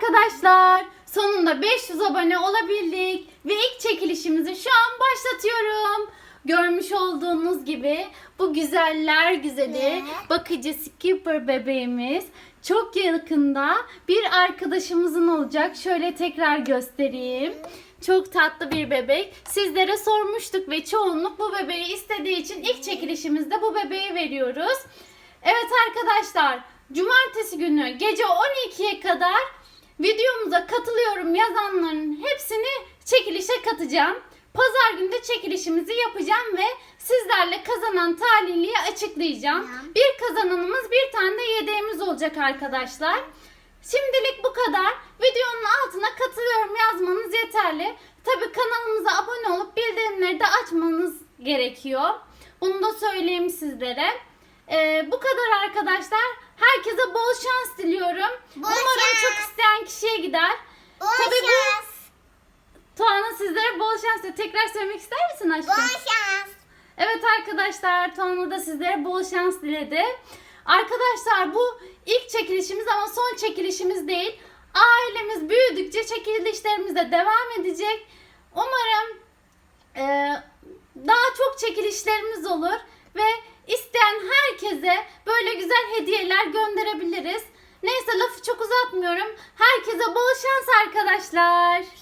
arkadaşlar. Sonunda 500 abone olabildik. Ve ilk çekilişimizi şu an başlatıyorum. Görmüş olduğunuz gibi bu güzeller güzeli bakıcı Skipper bebeğimiz çok yakında bir arkadaşımızın olacak. Şöyle tekrar göstereyim. Çok tatlı bir bebek. Sizlere sormuştuk ve çoğunluk bu bebeği istediği için ilk çekilişimizde bu bebeği veriyoruz. Evet arkadaşlar, cumartesi günü gece 12'ye kadar videomuza katılıyorum yazanların hepsini çekilişe katacağım. Pazar günü de çekilişimizi yapacağım ve sizlerle kazanan talihliyi açıklayacağım. Tamam. Bir kazananımız bir tane de yedeğimiz olacak arkadaşlar. Şimdilik bu kadar. Videonun altına katılıyorum yazmanız yeterli. Tabi kanalımıza abone olup bildirimleri de açmanız gerekiyor. Bunu da söyleyeyim sizlere. Ee, bu kadar arkadaşlar. Herkese bol şans diliyorum. Bol Umarım şans. çok isteyen kişiye gider. Bol Tabii bu- şans. Tuana sizlere bol şans diyor. Tekrar söylemek ister misin aşkım? Bol şans. Evet arkadaşlar Tuana da sizlere bol şans diledi. Arkadaşlar bu ilk çekilişimiz ama son çekilişimiz değil. Ailemiz büyüdükçe çekilişlerimiz de devam edecek. Umarım e, daha çok çekilişlerimiz olur ve isteyen herkese böyle güzel hediyeler gönderebiliriz. Neyse lafı çok uzatmıyorum. Herkese bol şans arkadaşlar.